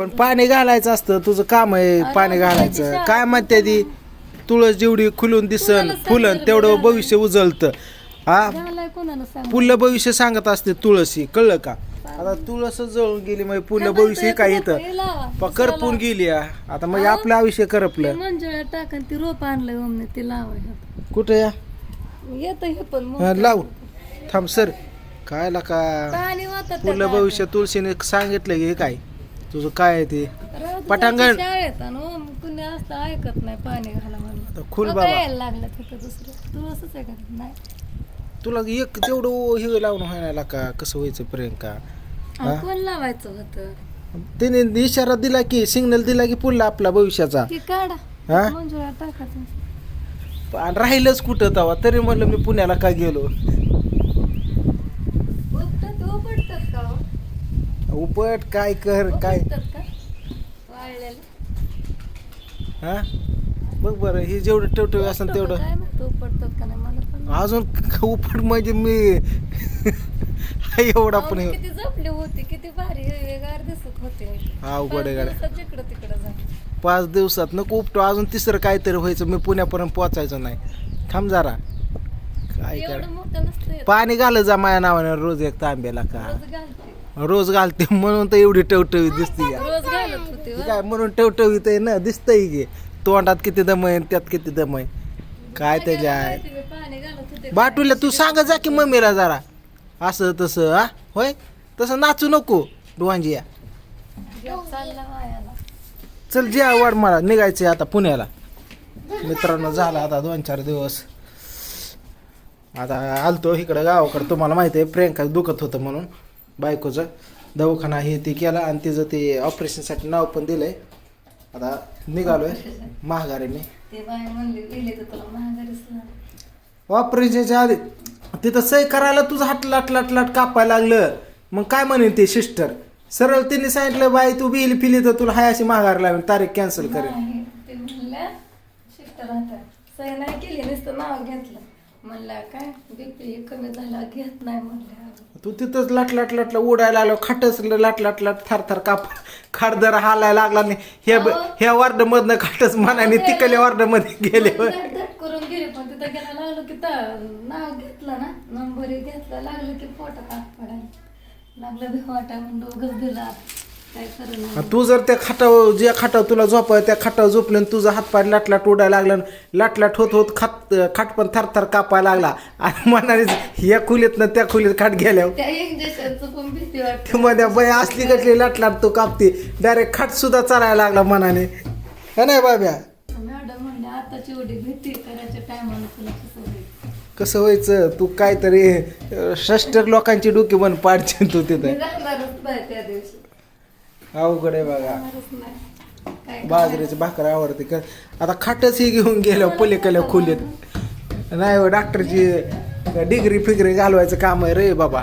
पण पाणी घालायचं असतं तुझं काम आहे पाणी घालायचं. काय म्हणते ती? तुळस जेवढी खुलून दिसन फुलन तेवढं भविष्य उजळतं. हा? कोणाला सांग? पुढलं भविष्य सांगत असते तुळशी कळलं का? आता तुळस जळून गेली मग पुढलं भविष्य काय लावा प- करपून गेली हा. आता मग आपलं आयुष्य करपलं. मंजुळा टाकन ती रोप आणलंय ओमने ते लावा कुठे या? येत हे पण मग हा, लाव थांब सर. काय ला का पाणी वाटत पुढलं भविष्य तुळशीने सांगितलं की हे काय? तुझं काय आहे ते? पटांगण. शाळेत आणि ओम कुणी असतं ऐकत नाही पाणी घाला म्हणून खुल बघा बाबा. यायला लागलं तिथं दुसरं. तू असंच आहे का? नाही. तुला एक तेवढं हे लावून व्हायला का? कसं व्हायचं प्रियंका आणि कोण लावायचं होतं? त्याने इशारा दिला की सिग्नल दिला की पुढला आपला भविष्याचा. ती काढा. हा? मंजुळा टाकायचं आणि राहिलंच कुठं तवा तरी म्हणलं मी पुण्याला का गेलो उपटत उपटतात का हो? उपट काय कर काय? हा? बघ बरं हे जेवढं ठेवठेव असेल तेवढं. अजून उपट म्हणजे मी एवढा पण अहो, किती जपली होती किती भारी हिरवेगार दिसत होते. अवघड आहे गाड्या. जिकडं तिकडं जा पाच दिवसात नको उपटो अजून तिसरं काहीतरी व्हायचं मी पुण्यापर्यंत पोचायचं नाही. थांब जरा. काय कर एवढं मोठं नसतं येत. पाणी घाल जा माझ्या नावाने रोज एक तांब्याला का? रोज घालते. रोज घालते म्हणून तर एवढी टवटवीत दिसते या. रोज घालत होते ती काय म्हणून टवटवीत आहे ना दिसतंय की. तोंडात किती दम आहे आणि त्यात किती दम आहे. काय त्याच्या आहे? माहिती मी पाणी घालत होते बाटूला तू सांग जा की मम्मीला जरा. असं तसं हा? होय? तसं नाचू नको डोंजिया घेऊन चालला वायाला चल जे वाढ मला निघायचंय आता पुण्याला. मित्रांनो झाला आता दोन चार दिवस. आता आलतो इकडं गावाकडं तुम्हाला माहिती आहे प्रियंका दुखत होतं म्हणून. बायकोचं. दवाखाना हे ते केला आणि तिचं ते ऑपरेशनसाठी नाव पण दिलंय. आता निघालोय महागारीने. ते बाय म्हणले गेले तर तुला महागारीच लागली. ऑपरेशनच्या आधी तिथं सही करायला तुझं हात लाट लाट लाट कापायला लागलं. मग काय म्हणेन ते सिस्टर? सरळ तिने सांगितलं बाई तू बिल फिली तर तुला हाय अशी माघार लावेल तारीख कॅन्सल करेल. नाही ते म्हणल्या शिफ्ट राहतात सही नाही केली नुसतं नाव घेतलं. म्हणलं काय? बीपी कमी झाला घेत नाही म्हणल्या तू तिथंच लाट लाट लाट लाट उडायला लागलो. खाटच लाट लाट लाट थर थर काप. खाट जरा हालायला लागला नाही हे ह्या वार्ड मधनं खाटच मनाने तिकडल्या वार्डमध्ये गेले. होय. धड धड करून गेले पण तिथं गेला लागलो की तर नाव घेतलं ना. नंबर घेतला लागलं की पोटात हात पडायला. लागलं भी वाटा म्हणून दोघच दिला. काय तू जर त्या खाटावर ज्या खाटावर तुला झोप त्या खाटावर झोपलं आणि तुझा हात पाय लाट लाट उडायला लागला आणि लाट होत होत खाट खाट पण थर थर कापायला लागला. आणि मनाने या खोलीत ना त्या खोलीत खाट गेल्यावर त्या इंजेक्शनचं पण भीती वाटते. तू मध्ये बाई असली कसली लाट लाट तू कापते. डायरेक्ट खाट सुद्धा चालायला लागला मनाने है नाही बाब्या? मॅडम म्हणले आताची एवढी भीती करायच्या टायमाला तुला कसं होईल? कसं व्हायचं? तू काहीतरी षष्टर लोकांची डोकी बन पाडशील तू मी तिथं राहणारच नाही त्या दिवशी. अवघड आहे बघा. बाजरीची भाकर आवडते का? आता खाटच ही घेऊन गेलो पलीकडल्या खोलीत. नाही हो, डॉक्टरची डिग्री फिगरी घालवायचं काम आहे रे बाबा.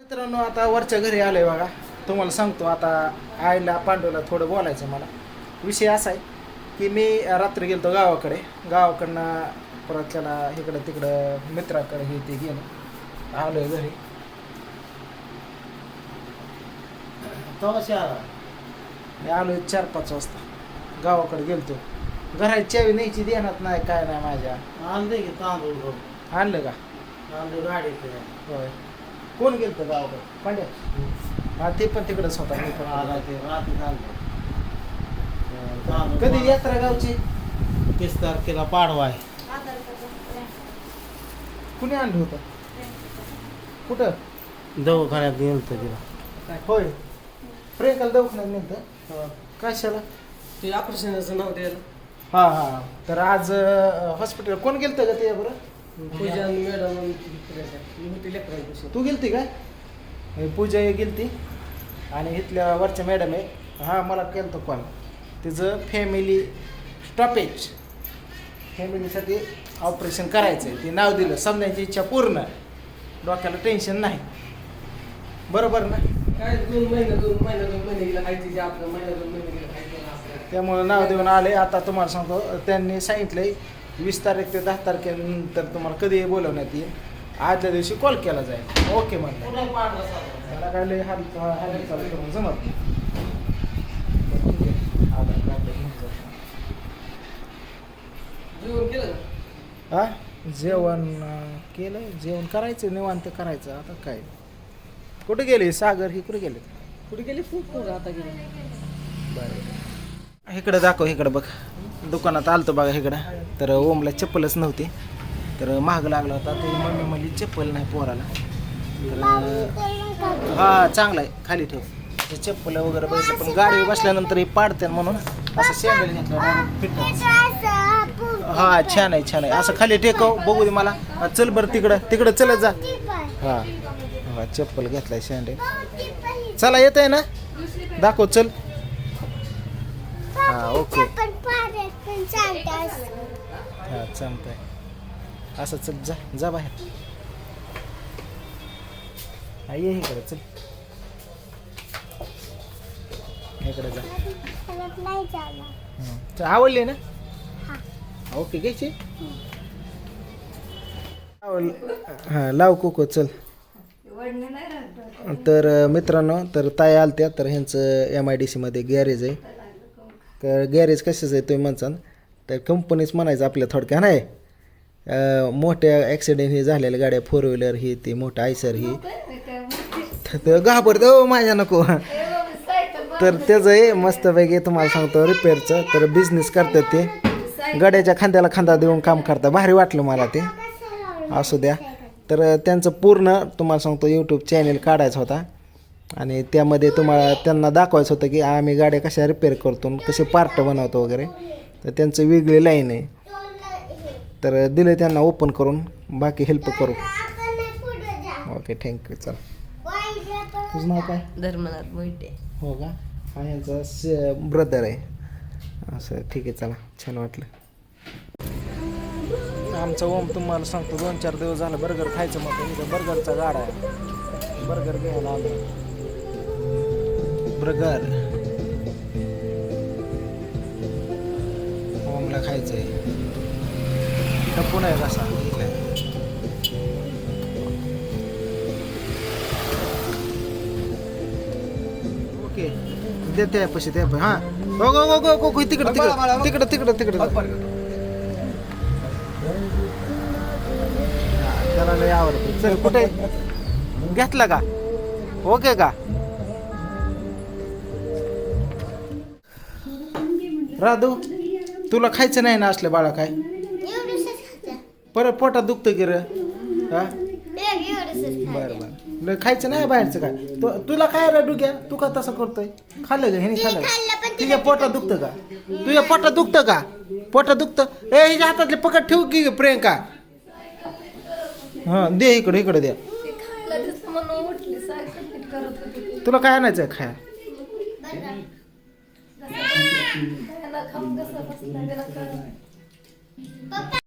मित्रांनो आता वरच्या घरी आलोय बघा. तुम्हाला सांगतो आता आईला पांडूला थोडं बोलायचं मला. विषय असा आहे की मी रात्री गेलतो गावाकडे. गावाकडनं परत त्याला इकडं तिकडं मित्राकडे हे ते गेलो. आलोय घरी. कशी आला मी आलो चार पाच वाजता. गावाकडे गेलतो. घराची चावी न्यायची देण्यात नाही काय नाही माझ्या. आणले की तांदूळ गहू. आणलं का? तांदूळ गाडीत आहे. होय. कोण गेलतं गावाकडे? पांड्या? हा ते पण तिकडेच होता मी पण आला. आलो. ते रात्री आणलं. कधी यात्रा गावची? तीस तारखेला पाडवा आहे. कुणी आणलं होतं? कुठं? दवाखान्यात गेलं तिला. होय. प्रियंकाला दवाखान्यात नेलं कशाला? ते ऑपरेशनचं नाव द्यायला. हा हा. तर आज हॉस्पिटल कोण गेलतं का ते बरं? पूजा मॅडम मी होती लेकरांपासून तू गेलती काय हे पूजा हे गेलती. आणि इथल्या वरच्या मॅडम आहे हा मला केलं तो कॉल तिचं फॅमिली स्टॉपेज फॅमिलीसाठी ऑपरेशन करायचं आहे ते नाव दिलं. समजायची इच्छा पूर्ण. डोक्याला टेन्शन नाही. बरोबर ना? काय दोन दोन जे आपलं त्यामुळं नाव देऊन आले. आता तुम्हाला सांगतो त्यांनी सांगितलंय वीस तारीख ते दहा तारखेनंतर तुम्हाला कधीही बोलवण्यात येईल. आदल्या दिवशी कॉल केला जाईल. ओके म्हणलं. त्याला काय लय हाल चालू करून जमत नाही. जेवण केलं जेवण केलं. जेवण करायचं निवांत करायचं. आता काय? कुठे गेले? सागर ही कुठे गेले? कुठे गेली? खूप पोरं आता गेली. बरं. इकडं दाखव इकडं बघ. दुकानात आलतो बघा इकडं. तर ओमला चप्पलच नव्हती. तर महाग लागला होता. तर मम्मी म्हणली चप्पल नाही पोराला. तर हा चांगला आहे. खाली ठेव. ते चप्पल वगैरे बघितलं पण गाडी बसल्यानंतर हे पाडते म्हणून असं सँडल घेतलं फिट हा छान आहे छान आहे. असं खाली टेकव बघू दे मला. हा, चल बरं तिकडं. तिकडं चलत जा. हा. हा चप्पल घेतलाय सँडल चला येत आहे ना? दाखव चल. हा ओके. हा चालतंय. असं चल जा जा बाहेर. हा ये इकडे चल. इकडे जा. हं. आवडली ना? ओके घ्यायची? आवड हां लाव कोको चल. तर मित्रांनो तर ताई आलत्या तर ह्यांचं एम आय डी सीमध्ये गॅरेज आहे. तर गॅरेज कशाचं आहे तुम्ही म्हणसान? तर कंपनीच म्हणायचं आपल्या थोडक्या नाही? मोठ्या ॲक्सिडेंट हे झालेल्या गाड्या फोर व्हीलर ही ती मोठं आयसर ही? तर घाबरत हो माझ्या नको. तर त्याचं आहे मस्तपैकी तुम्हाला सांगतो रिपेअरचं तर बिझनेस करतात ते. गाड्याच्या खांद्याला खांदा देऊन काम करतात भारी वाटलं मला ते. असू द्या. तर त्यांचं पूर्ण तुम्हाला सांगतो यूट्यूब चॅनेल काढायचा होता. आणि त्यामध्ये तुम्हाला त्यांना दाखवायचं होतं की आम्ही गाड्या कशा रिपेअर करतो आणि कसे पार्ट बनवतो वगैरे. तर त्यांचं वेगळी लाईन आहे. तर दिलं त्यांना ओपन करून. बाकी हेल्प करू. ओके थँक्यू चल. तुझं नाव काय? धर्मनाथ मोहिते. हो का? हा यांचा ब्रदर आहे. असं ठीक आहे चला. छान वाटलं. आमचा ओम तुम्हाला सांगतो दोन चार दिवस झालं बर्गर खायचं मग इथं बर्गरचा गाडा आहे. बर्गर घ्यायला आलो. बर्गर. ओमला खायचं आहे टपून आहे कसा? ओके. देते पैसे ते हा. हो गो गो गो गो तिकडं तिकडं तिकडं तिकडं तिकडं. त्याला लय आवडतं. चल कुठे? घेतला का? ओके का? राधू तुला खायचं नाही ना असलं बाळा काय? परत पोटात दुखतं की र? हा? बरं बरं. लय खायचं नाही बाहेरचं काय? तु तुला काय रे डुग्या तू का तसं करतोय? खाल्लं का? ह्याने खाल्लं? का? तुझ्या पोटात दुखतं का? तुझ्या पोटात दुखतं का? पोटात दुखतं? ए हिच्या हातातले पकड ठेवू की प्रियंका? हां दे इकडे इकडे द्या ते खायला दिसलं म्हणून उठली सायकल नीट करत होती तुला काय आणायचं आहे खाया त्याला खाऊन कसं? बसला त्याला कळलं